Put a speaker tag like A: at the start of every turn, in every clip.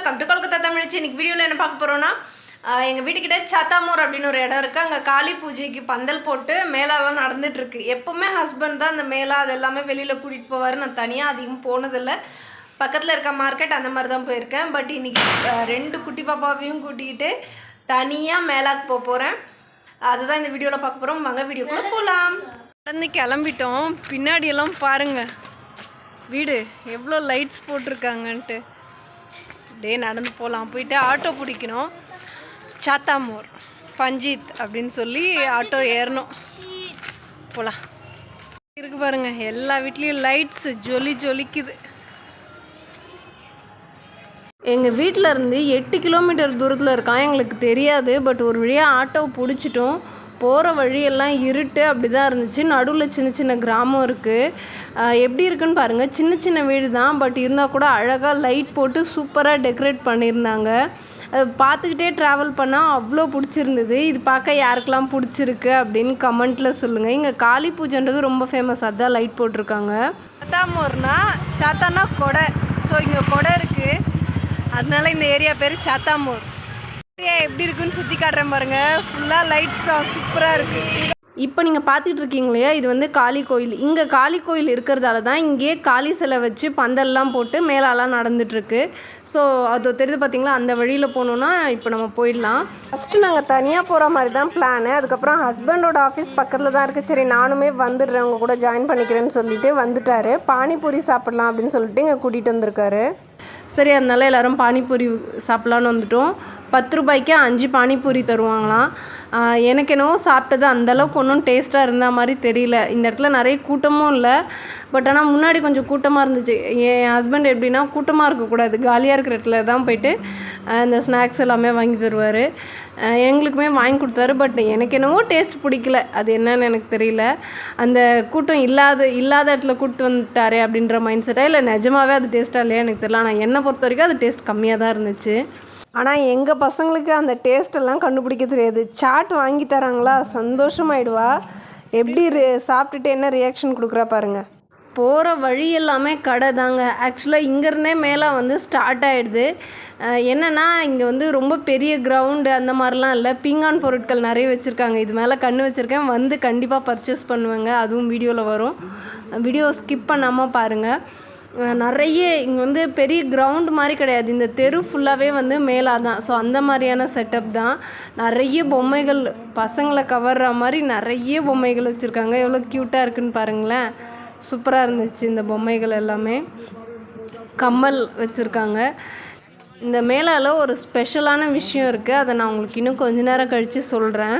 A: Welcome to Kolkata தமிழ்ச்சி இன்னைக்கு வீடியோவில் என்ன பார்க்க போகிறோன்னா எங்கள் வீட்டுக்கிட்ட சாத்தாமூர் அப்படின்னு ஒரு இடம் இருக்குது அங்கே காளி பூஜைக்கு பந்தல் போட்டு மேலாலாம் நடந்துகிட்ருக்கு எப்போவுமே ஹஸ்பண்ட் தான் அந்த மேலா அது எல்லாமே வெளியில் கூட்டிகிட்டு போவார். நான் தனியாக அதிகம் போனதில்லை. பக்கத்தில் இருக்க மார்க்கெட் அந்த மாதிரி தான் போயிருக்கேன். பட் இன்னைக்கு ரெண்டு குட்டி பாப்பாவையும் கூட்டிக்கிட்டு தனியாக மேலாக்கு போக போகிறேன் அதுதான் இந்த வீடியோவில் பார்க்க போகிறோம் வாங்க வீடியோக்குள்ளே போகலாம் நடந்து கிளம்பிட்டோம். பின்னாடியெல்லாம் பாருங்கள் வீடு எவ்வளோ லைட்ஸ் போட்டிருக்காங்கன்ட்டு. அப்படியே நடந்து போகலாம் போயிட்டு ஆட்டோ பிடிக்கணும். சாத்தாமூர் பஞ்சித் அப்படின்னு சொல்லி ஆட்டோ ஏறணும். போகலாம் இருக்கு பாருங்க எல்லா வீட்லேயும் லைட்ஸ் ஜொலி ஜொலிக்குது. எங்கள் வீட்டில் இருந்து எட்டு கிலோமீட்டர் தூரத்தில் இருக்கான் எங்களுக்கு தெரியாது. பட் ஒரு வழியாக ஆட்டோ பிடிச்சிட்டோம். போகிற வழியெல்லாம் இருட்டு அப்படி தான் இருந்துச்சு. நடுவில் சின்ன சின்ன கிராமம் இருக்குது எப்படி இருக்குன்னு பாருங்கள் சின்ன சின்ன வீடு தான். பட் இருந்தால் கூட அழகாக லைட் போட்டு சூப்பராக டெக்கரேட் பண்ணியிருந்தாங்க. பார்த்துக்கிட்டே ட்ராவல் பண்ணால் அவ்வளோ பிடிச்சிருந்தது. இது பார்க்க யாருக்கெல்லாம் பிடிச்சிருக்கு அப்படின்னு கமெண்ட்டில் சொல்லுங்கள் இங்கே காளி பூஜைன்றது ரொம்ப ஃபேமஸ் அதான் லைட் போட்டிருக்காங்க. சாத்தாமூர்னா சாத்தானா கொடை. ஸோ இங்கே கொடை இருக்குது அதனால இந்த ஏரியா பேர் சாத்தாமூர். எப்படி இருக்குன்னு சுற்றி காட்டுறேன் பாருங்க. ஃபுல்லாக லைட்ஸ் சூப்பராக இருக்குது இப்போ நீங்கள் பார்த்துட்டு இருக்கீங்க இல்லையா? இது வந்து காளி கோயில். இங்கே காளி கோயில் இருக்கிறதால தான் இங்கேயே காளி சிலை வச்சு பந்தல்லாம் போட்டு மேலாலாம் நடந்துட்டுருக்கு. ஸோ அது தெரியுது பார்த்தீங்களா அந்த வழியில் போகணுன்னா இப்போ நம்ம போயிடலாம். ஃபஸ்ட்டு நாங்கள் தனியாக போகிற மாதிரி தான் பிளானு அதுக்கப்புறம் ஹஸ்பண்டோட ஆஃபீஸ் பக்கத்தில் தான் இருக்குது சரி நானுமே வந்துடுறேன். உங்க கூட ஜாயின் பண்ணிக்கிறேன்னு சொல்லிட்டு வந்துட்டாரு. பானிபூரி சாப்பிட்லாம் அப்படின்னு சொல்லிட்டு இங்கே கூட்டிகிட்டு வந்திருக்காரு. சரி அதனால எல்லாரும் பானிபூரி சாப்பிட்லான்னு வந்துட்டோம். பத்து ரூபாய்க்கு அஞ்சு பானிபூரி தருவாங்களாம். எனக்கு என்னவோ சாப்பிட்டது அந்தளவுக்கு ஒன்றும் டேஸ்ட்டாக இருந்த மாதிரி தெரியல. இந்த இடத்துல நிறைய கூட்டமும் இல்லை. பட் ஆனால் முன்னாடி கொஞ்சம் கூட்டமாக இருந்துச்சு. என் ஹஸ்பண்ட் எப்படின்னா கூட்டமாக இருக்கக்கூடாது. காலியாக இருக்கிற இடத்துல தான் போயிட்டு அந்த இந்த ஸ்நாக்ஸ் எல்லாமே வாங்கி தருவார். எங்களுக்குமே வாங்கி கொடுத்தாரு. பட் எனக்கு என்னவோ டேஸ்ட் பிடிக்கல. அது என்னன்னு எனக்கு தெரியல. அந்த கூட்டம் இல்லாத இல்லாத இடத்துல கூப்பிட்டு வந்துட்டாரே அப்படின்ற மைண்ட் செட்டாக இல்லை நிஜமாகவே அது டேஸ்ட்டாக இல்லையா எனக்கு தெரியல. ஆனால் என்னை பொறுத்த வரைக்கும் அது டேஸ்ட் கம்மியாக தான் இருந்துச்சு. ஆனால் எங்கள் பசங்களுக்கு அந்த டேஸ்ட் எல்லாம் கண்டுபிடிக்க தெரியாது. சாட் பாட்டு வாங்கி தராங்களா? சந்தோஷமாயிடுவா. எப்படி சாப்பிட்டுட்டு என்ன ரியாக்ஷன் கொடுக்குறா பாருங்க. போகிற வழி எல்லாமே கடை தாங்க. ஆக்சுவலாக இங்கேருந்தே மேலே வந்து ஸ்டார்ட் ஆகிடுது என்னென்னா இங்கே வந்து ரொம்ப பெரிய கிரவுண்டு அந்த மாதிரிலாம் இல்லை. பீங்கான் பொருட்கள் நிறைய வச்சுருக்காங்க. இது மேலே கண்ணு வச்சுருக்கேன். வந்து கண்டிப்பாக பர்ச்சேஸ் பண்ணுவேங்க. அதுவும் வீடியோவில் வரும். வீடியோ ஸ்கிப் பண்ணாமல் பாருங்கள் நிறைய இங்கே வந்து பெரிய கிரவுண்ட் மாதிரி கிடையாது. இந்த தெரு ஃபுல்லாகவே வந்து மேலாக தான் ஸோ அந்த மாதிரியான செட்டப் தான். நிறைய பொம்மைகள் பசங்களை கவர்ற மாதிரி நிறைய பொம்மைகள் வச்சுருக்காங்க. எவ்வளோ க்யூட்டாக இருக்குன்னு பாருங்களேன். சூப்பராக இருந்துச்சு இந்த பொம்மைகள் எல்லாமே. கம்மல் வச்சுருக்காங்க. இந்த மேலால் ஒரு ஸ்பெஷலான விஷயம் இருக்குது அதை நான் உங்களுக்கு இன்னும் கொஞ்ச நேரம் கழித்து சொல்கிறேன்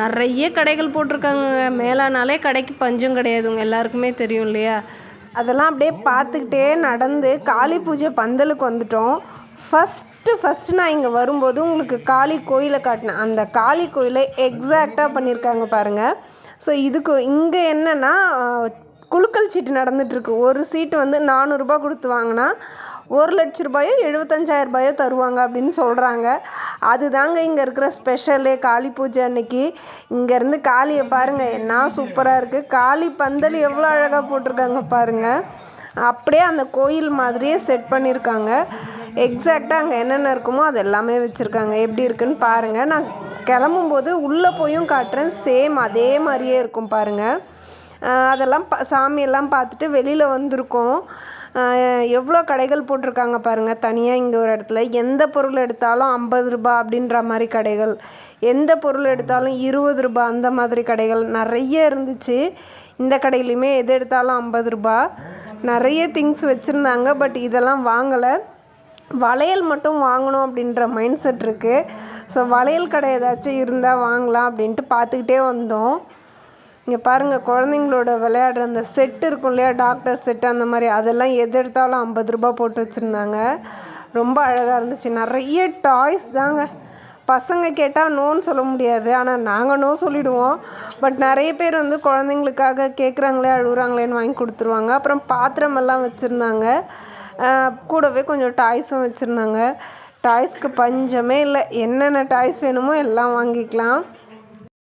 A: நிறைய கடைகள் போட்டிருக்காங்க. மேலானாலே கடைக்கு பஞ்சம் கிடையாது. உங்கள் எல்லாருக்குமே தெரியும் இல்லையா? அதெல்லாம் அப்படியே பார்த்துக்கிட்டே நடந்து காளி பூஜை பந்தலுக்கு வந்துட்டோம். ஃபஸ்ட்டு ஃபஸ்ட்டு நான் இங்கே வரும்போது உங்களுக்கு காளி கோயிலை காட்டினேன். அந்த காளி கோயிலை எக்ஸாக்டாக பண்ணியிருக்காங்க பாருங்கள் ஸோ இதுக்கு இங்கே என்னென்னா குலுக்கல் சீட்டு நடந்துகிட்ருக்கு ஒரு சீட்டு வந்து நானூறுரூபா கொடுத்து வாங்கினா ஒரு லட்ச ரூபாயோ எழுபத்தஞ்சாயிரம் ரூபாயோ தருவாங்க அப்படின்னு சொல்கிறாங்க அதுதாங்க இங்கே இருக்கிற ஸ்பெஷலே காளி பூஜை அன்னைக்கு. இங்கேருந்து காளியை பாருங்கள் என்ன சூப்பராக இருக்குது காளி பந்தல் எவ்வளோ அழகாக போட்டிருக்காங்க பாருங்கள் அப்படியே அந்த கோயில் மாதிரியே செட் பண்ணியிருக்காங்க. எக்ஸாக்டாக அங்கே என்னென்ன இருக்குமோ அது எல்லாமே வச்சுருக்காங்க. எப்படி இருக்குன்னு பாருங்கள் நான் கிளம்பும்போது உள்ளே போயும் காட்டுறேன். சேம் அதே மாதிரியே இருக்கும் பாருங்கள் அதெல்லாம் பா சாமியெல்லாம் பார்த்துட்டு வெளியில் வந்திருக்கோம். எவ்வளோ கடைகள் போட்டிருக்காங்க பாருங்கள் தனியாக இங்கே ஒரு இடத்துல. எந்த பொருள் எடுத்தாலும் ஐம்பது ரூபாய் அப்படின்ற மாதிரி கடைகள். எந்த பொருள் எடுத்தாலும் இருபது ரூபாய் அந்த மாதிரி கடைகள் நிறைய இருந்துச்சு. இந்த கடையிலையுமே எது எடுத்தாலும் ஐம்பது ரூபாய் நிறைய திங்ஸ் வச்சுருந்தாங்க பட் இதெல்லாம் வாங்கலை. வளையல் மட்டும் வாங்கணும் அப்படின்ற மைண்ட் செட் இருக்குது ஸோ வளையல் கடை ஏதாச்சும் இருந்தால் வாங்கலாம் அப்படின்ட்டு பார்த்துக்கிட்டே வந்தோம். இங்கே பாருங்கள் குழந்தைங்களோட விளையாடுற அந்த செட் இருக்கும் இல்லையா? டாக்டர் செட் அந்த மாதிரி. அதெல்லாம் எது எடுத்தாலும் ஐம்பது ரூபா போட்டு வச்சுருந்தாங்க. ரொம்ப அழகாக இருந்துச்சு. நிறைய டாய்ஸ் தாங்க. பசங்க கேட்டால் நோன்னு சொல்ல முடியாது. ஆனால் நாங்கள் நோ சொல்லிவிடுவோம் பட் நிறைய பேர் வந்து குழந்தைங்களுக்காக கேட்குறாங்களே அழுகுறாங்களேன்னு வாங்கி கொடுத்துருவாங்க. அப்புறம் பாத்திரமெல்லாம் வச்சுருந்தாங்க. கூடவே கொஞ்சம் டாய்ஸும் வச்சுருந்தாங்க. டாய்ஸ்க்கு பஞ்சமே இல்லை. என்னென்ன டாய்ஸ் வேணுமோ எல்லாம் வாங்கிக்கலாம்.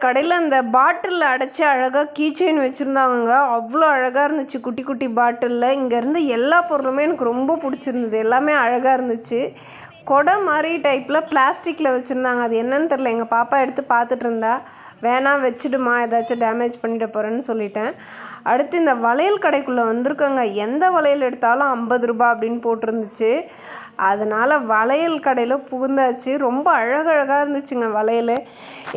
A: கடையில் அந்த பாட்டிலில் அடைச்சி அழகாக கீச்செயின் வச்சுருந்தாங்க அவ்வளோ அழகாக இருந்துச்சு. குட்டி குட்டி பாட்டிலில். இங்கேருந்து எல்லா பொருளுமே எனக்கு ரொம்ப பிடிச்சிருந்தது. எல்லாமே அழகாக இருந்துச்சு. கொடை மாதிரி டைப்பில் பிளாஸ்டிக்கில் வச்சுருந்தாங்க. அது என்னன்னு தெரில எங்கள் பாப்பா எடுத்து பார்த்துட்டு இருந்தா. வேணாம் வச்சுடுமா. ஏதாச்சும் டேமேஜ் பண்ணிட போகிறேன்னு சொல்லிட்டேன். அடுத்து இந்த வளையல் கடைக்குள்ளே வந்திருக்கோங்க. எந்த வளையல் எடுத்தாலும் ஐம்பது ரூபா அப்படின்னு போட்டிருந்துச்சு. அதனால் வளையல் கடையில் புகுந்தாச்சு. ரொம்ப அழகழகாக இருந்துச்சுங்க வளையல்.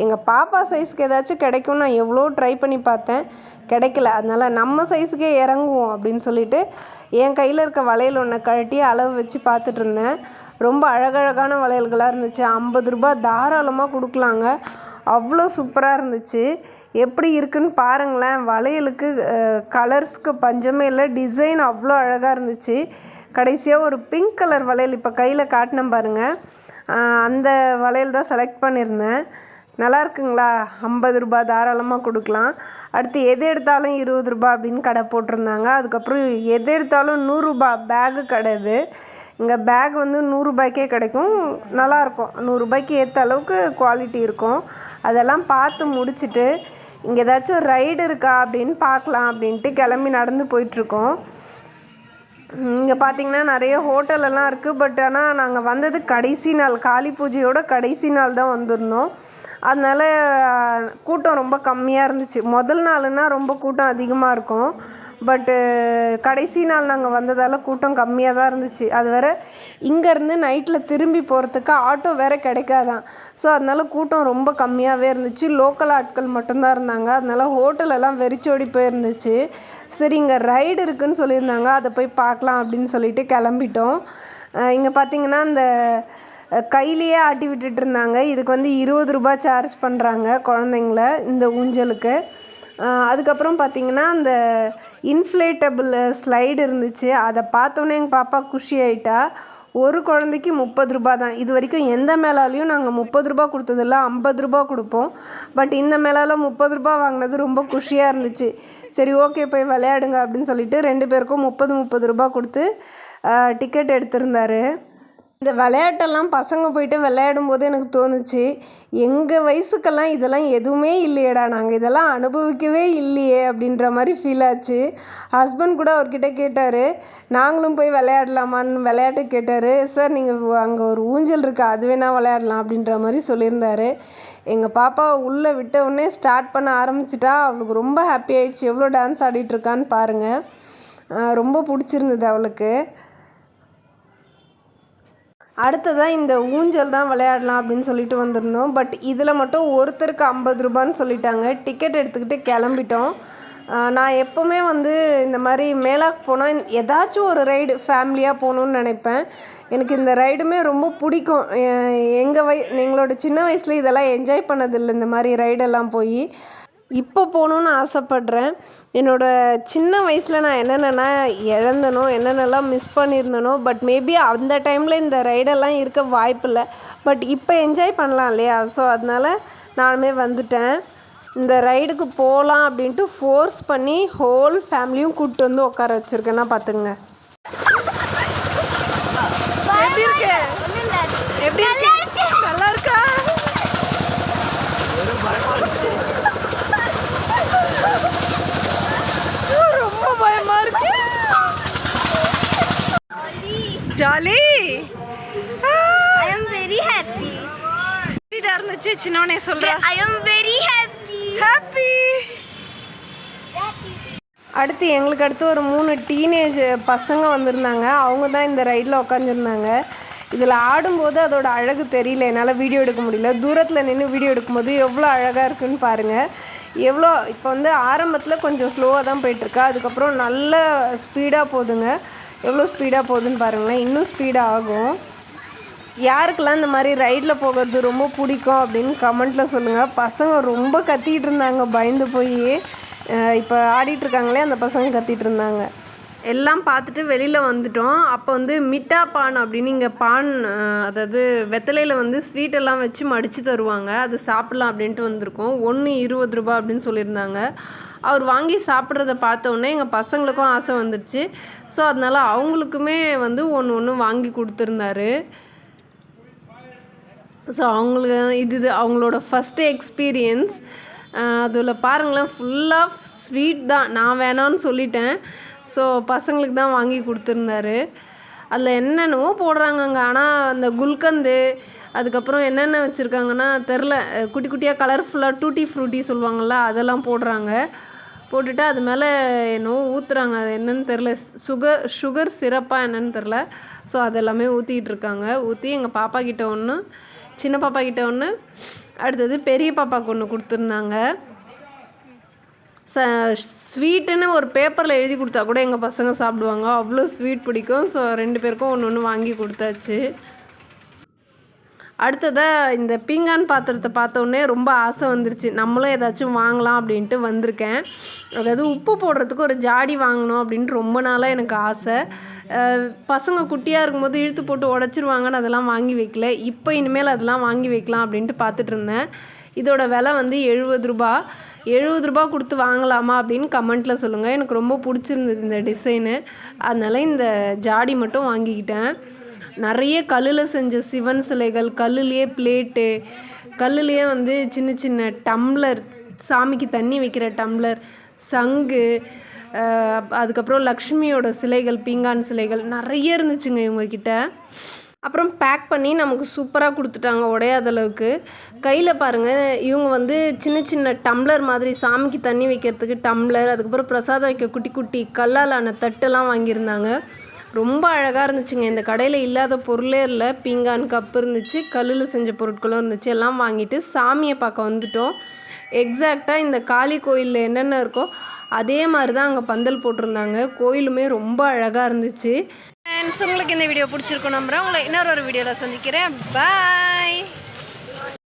A: எங்கள் பாப்பா சைஸ்க்கு ஏதாச்சும் கிடைக்கும் நான் எவ்வளோ ட்ரை பண்ணி பார்த்தேன். கிடைக்கல. அதனால் நம்ம சைஸுக்கே இறங்குவோம் அப்படின்னு சொல்லிட்டு என் கையில் இருக்க வளையல் ஒன்றை கழட்டி அளவு வச்சு பார்த்துட்டு இருந்தேன். ரொம்ப அழகழகான வளையல்களாக இருந்துச்சு. ஐம்பது ரூபா தாராளமாக கொடுக்கலாங்க. அவ்வளோ சூப்பராக இருந்துச்சு. எப்படி இருக்குன்னு பாருங்களேன். வளையலுக்கு கலர்ஸ்க்கு பஞ்சமே இல்லை. டிசைன் அவ்வளோ அழகாக இருந்துச்சு. கடைசியாக ஒரு பிங்க் கலர் வளையல் இப்போ கையில் காட்டினேன் பாருங்கள் அந்த வளையல் தான் செலக்ட் பண்ணியிருந்தேன். நல்லா இருக்குங்களா? ஐம்பது ரூபா தாராளமாக கொடுக்கலாம். அடுத்து எது எடுத்தாலும் இருபது ரூபா அப்படின்னு கடை போட்டிருந்தாங்க. அதுக்கப்புறம் எது எடுத்தாலும் நூறுரூபா பேகு கிடையாது இங்கே பேக் வந்து நூறுரூபாய்க்கே கிடைக்கும். நல்லாயிருக்கும் நூறுரூபாய்க்கு ஏற்ற அளவுக்கு குவாலிட்டி இருக்கும். அதெல்லாம் பார்த்து முடிச்சுட்டு இங்கே ஏதாச்சும் ரைடு இருக்கா அப்படின்னு பார்க்கலாம் அப்படின்ட்டு கிளம்பி நடந்து போயிட்டுருக்கோம் இங்கே பார்த்தீங்கன்னா நிறைய ஹோட்டலெல்லாம் இருக்குது பட் ஆனால் நாங்கள் வந்தது கடைசி நாள் காளி பூஜையோட கடைசி நாள் தான் வந்திருந்தோம். அதனால் கூட்டம் ரொம்ப கம்மியாக இருந்துச்சு. முதல் நாளுன்னா ரொம்ப கூட்டம் அதிகமாக இருக்கும். பட்டு கடைசி நாள் நாங்கள் வந்ததால் கூட்டம் கம்மியாக தான் இருந்துச்சு. அது வேறு இங்கேருந்து நைட்டில் திரும்பி போகிறதுக்கு ஆட்டோ வேறு கிடைக்காதான். ஸோ அதனால கூட்டம் ரொம்ப கம்மியாகவே இருந்துச்சு. லோக்கல் ஆட்கள் மட்டும்தான் இருந்தாங்க. அதனால ஹோட்டலெல்லாம் வெறிச்சோடி போயிருந்துச்சு. சரி இங்கே ரைடு இருக்குதுன்னு சொல்லியிருந்தாங்க. அதை போய் பார்க்கலாம் அப்படின்னு சொல்லிட்டு கிளம்பிட்டோம். இங்கே பார்த்தீங்கன்னா இந்த கையிலேயே ஆட்டி விட்டுட்டு இருந்தாங்க. இதுக்கு வந்து இருபது ரூபா சார்ஜ் பண்ணுறாங்க குழந்தைங்கள இந்த ஊஞ்சலுக்கு. அதுக்கப்புறம் பார்த்திங்கன்னா அந்த இன்ஃப்ளேட்டபிள் ஸ்லைடு இருந்துச்சு. அதை பார்த்தோன்னே எங்கள் பாப்பா குஷி ஆகிட்டா ஒரு குழந்தைக்கு முப்பது ரூபா தான். இது வரைக்கும் எந்த மேலாலையும் நாங்கள் முப்பது ரூபா கொடுத்ததில்ல ஐம்பது ரூபா கொடுப்போம். பட் இந்த மேலால் முப்பது ரூபா வாங்கினது ரொம்ப குஷியாக இருந்துச்சு. சரி ஓகே போய் விளையாடுங்க அப்படின்னு சொல்லிட்டு ரெண்டு பேருக்கும் முப்பது முப்பது ரூபா கொடுத்து டிக்கெட் எடுத்திருந்தாரு. இந்த விளையாட்டெல்லாம் பசங்க போயிட்டு விளையாடும் போது எனக்கு தோணுச்சு எங்கள் வயசுக்கெல்லாம் இதெல்லாம் எதுவுமே இல்லையேடா நாங்கள் இதெல்லாம் அனுபவிக்கவே இல்லையே அப்படின்ற மாதிரி ஃபீல் ஆச்சு. ஹஸ்பண்ட் கூட அவர்கிட்ட கேட்டார் நாங்களும் போய் விளையாடலாமான்னு விளையாட்டு கேட்டார் சார் நீங்கள் அங்கே ஒரு ஊஞ்சல் இருக்குது அது வேணால் விளையாடலாம் அப்படின்ற மாதிரி சொல்லியிருந்தார். எங்கள் பாப்பா உள்ளே விட்ட உடனே ஸ்டார்ட் பண்ண ஆரம்பிச்சிட்டா அவளுக்கு ரொம்ப ஹாப்பி ஆகிடுச்சு எவ்வளோ டான்ஸ் ஆடிட்டுருக்கான்னு பாருங்கள் ரொம்ப பிடிச்சிருந்தது அவளுக்கு. அடுத்ததாக இந்த ஊஞ்சல் தான் விளையாடலாம் அப்படின்னு சொல்லிட்டு வந்திருந்தோம். பட் இதில் மட்டும் ஒருத்தருக்கு ஐம்பது ரூபான்னு சொல்லிட்டாங்க. டிக்கெட் எடுத்துக்கிட்டு கிளம்பிட்டோம். நான் எப்போவுமே வந்து இந்த மாதிரி மேலாக் போனால் ஏதாச்சும் ஒரு ரைடு ஃபேமிலியாக போகணுன்னு நினைப்பேன். எனக்கு இந்த ரைடுமே ரொம்ப பிடிக்கும். எங்கள் வய எங்களோட சின்ன வயசில் இதெல்லாம் என்ஜாய் பண்ணதில்லை இந்த மாதிரி ரைடெல்லாம் போய். இப்போ போகணுன்னு ஆசைப்பட்றேன். என்னோடய சின்ன வயசில் நான் என்னென்னலாம் இழந்தனோ என்னென்னலாம் மிஸ் பண்ணியிருந்தனோ பட் மேபி அந்த டைமில் இந்த ரைடெல்லாம் இருக்க வாய்ப்பில்லை பட் இப்போ என்ஜாய் பண்ணலாம் இல்லையா? ஸோ அதனால் நானுமே வந்துட்டேன். இந்த ரைடுக்கு போகலாம் அப்படின்ட்டு ஃபோர்ஸ் பண்ணி ஹோல் ஃபேமிலியும் கூப்பிட்டு வந்து உட்கார வச்சுருக்கேன்னா பார்த்துங்க எப்படி இருக்கு எப்படி இருக்கு நல்லா இருக்கா ரொம்ப பயமா இருக்கு jolly
B: I am very happy.
A: எப்படிடா இருந்துச்சு சின்னவனே சொல்ற.
B: Very happy.
A: ஹாப்பி அடுத்து எங்களுக்கு அடுத்து ஒரு மூணு டீனேஜ் பசங்க வந்திருந்தாங்க. அவங்க தான் இந்த ரைடில் உட்காந்துருந்தாங்க இதில் ஆடும்போது அதோட அழகு தெரியல. என்னால் வீடியோ எடுக்க முடியல. தூரத்தில் நின்று வீடியோ எடுக்கும்போது எவ்வளோ அழகாக இருக்குன்னு பாருங்கள் எவ்வளோ இப்போ வந்து ஆரம்பத்தில் கொஞ்சம் ஸ்லோவாக தான் போயிட்டுருக்கா. அதுக்கப்புறம் நல்ல ஸ்பீடாக போகுதுங்க எவ்வளோ ஸ்பீடாக போகுதுன்னு பாருங்களேன். இன்னும் ஸ்பீடாக ஆகும். யாருக்கெல்லாம் இந்த மாதிரி ரைடில் போகிறது ரொம்ப பிடிக்கும் அப்படின்னு கமெண்ட்டில் சொல்லுங்கள் பசங்க ரொம்ப கத்திக்கிட்டு இருந்தாங்க பயந்து போய். இப்போ ஆடிட்டுருக்காங்களே அந்த பசங்க கத்திட்டு இருந்தாங்க. எல்லாம் பார்த்துட்டு வெளியில் வந்துட்டோம். அப்போ வந்து மிட்டா பான் அப்படின்னு இங்கே பான் அதாவது வெத்தலையில் வந்து ஸ்வீட் எல்லாம் வச்சு மடித்து தருவாங்க. அது சாப்பிட்லாம் அப்படின்ட்டு வந்திருக்கோம். ஒன்று இருபது ரூபா அப்படின்னு சொல்லியிருந்தாங்க. அவர் வாங்கி சாப்பிட்றத பார்த்தோன்னே எங்கள் பசங்களுக்கும் ஆசை வந்துடுச்சு ஸோ அதனால் அவங்களுக்குமே வந்து ஒன்று ஒன்று வாங்கி கொடுத்துருந்தாரு. ஸோ அவங்களுக்கு இது இது அவங்களோட ஃபஸ்ட்டு எக்ஸ்பீரியன்ஸ் அதில் பாருங்களேன் ஃபுல்லாக ஸ்வீட் தான். நான் வேணான்னு சொல்லிட்டேன். ஸோ பசங்களுக்கு தான் வாங்கி கொடுத்துருந்தாரு. அதில் என்னென்னவோ போடுறாங்கங்க. ஆனால் அந்த குல்கந்து அதுக்கப்புறம் என்னென்ன வச்சுருக்காங்கன்னா தெரில. குட்டி குட்டியாக கலர்ஃபுல்லாக டூட்டி ஃப்ரூட்டி சொல்லுவாங்கள்ல அதெல்லாம் போடுறாங்க. போட்டுட்டு அது மேலே என்னவோ ஊற்றுறாங்க அது என்னன்னு தெரில. சுகர் சுகர் சிரப்பாக என்னன்னு தெரில. ஸோ அதெல்லாமே ஊற்றிக்கிட்டு இருக்காங்க. ஊற்றி எங்கள் பாப்பா கிட்ட ஒன்று சின்ன பாப்பா கிட்ட ஒன்று அடுத்தது பெரிய பாப்பாவுக்கு ஒன்று கொடுத்துருந்தாங்க. ச ஸ்வீட்டுன்னு ஒரு பேப்பரில் எழுதி கொடுத்தா கூட எங்கள் பசங்க சாப்பிடுவாங்க. அவ்வளோ ஸ்வீட் பிடிக்கும். ஸோ ரெண்டு பேருக்கும் ஒன்று ஒன்று வாங்கி கொடுத்தாச்சு. அடுத்ததாக இந்த பீங்கான் பாத்திரத்தை பார்த்தோன்னே ரொம்ப ஆசை வந்துருச்சு. நம்மளும் ஏதாச்சும் வாங்கலாம் அப்படின்ட்டு வந்திருக்கேன். அதாவது உப்பு போடுறதுக்கு ஒரு ஜாடி வாங்கணும் அப்படின்ட்டு ரொம்ப நாளாக எனக்கு ஆசை. பசங்க குட்டியாக இருக்கும்போது இழுத்து போட்டு உடச்சிருவாங்கன்னு அதெல்லாம் வாங்கி வைக்கல. இப்போ இனிமேல் அதெல்லாம் வாங்கி வைக்கலாம் அப்படின்ட்டு பார்த்துட்டு இருந்தேன். இதோட விலை வந்து எழுபது ரூபா. எழுபது ரூபா கொடுத்து வாங்கலாமா அப்படின்னு கமெண்ட்டில் சொல்லுங்கள் எனக்கு ரொம்ப பிடிச்சிருந்தது இந்த டிசைனு அதனால் இந்த ஜாடி மட்டும் வாங்கிக்கிட்டேன். நிறைய கல்லில் செஞ்ச சிவன் சிலைகள் கல்லுலேயே பிளேட்டு கல்லுலேயே வந்து சின்ன சின்ன டம்ளர் சாமிக்கு தண்ணி வைக்கிற டம்ளர் சங்கு அதுக்கப்புறம் லக்ஷ்மியோட சிலைகள் பீங்கான் சிலைகள் நிறைய இருந்துச்சுங்க இவங்கக்கிட்ட அப்புறம் பேக் பண்ணி நமக்கு சூப்பராக கொடுத்துட்டாங்க உடையாத அளவுக்கு. கையில் பாருங்கள் இவங்க வந்து சின்ன சின்ன டம்ளர் மாதிரி சாமிக்கு தண்ணி வைக்கிறதுக்கு டம்ளர் அதுக்கப்புறம் பிரசாதம் வைக்க குட்டி குட்டி கல்லால் ஆன தட்டெல்லாம் வாங்கியிருந்தாங்க. ரொம்ப அழகாக இருந்துச்சுங்க. இந்த கடையில் இல்லாத பொருளே இல்லை. பீங்கான் கப் இருந்துச்சு கல்லில் செஞ்ச பொருட்களும் இருந்துச்சு. எல்லாம் வாங்கிட்டு சாமியை பார்க்க வந்துட்டோம். எக்ஸாக்டாக இந்த காளி கோயிலில் என்னென்ன இருக்கோ அதே மாதிரி தான் அங்கே பந்தல் போட்டிருந்தாங்க. கோயிலுமே ரொம்ப அழகாக இருந்துச்சு. ஃப்ரெண்ட்ஸ் உங்களுக்கு இந்த வீடியோ பிடிச்சிருக்கோம் நம்புகிறேன் உங்களை இன்னொரு ஒரு வீடியோவில் சந்திக்கிறேன். பாய்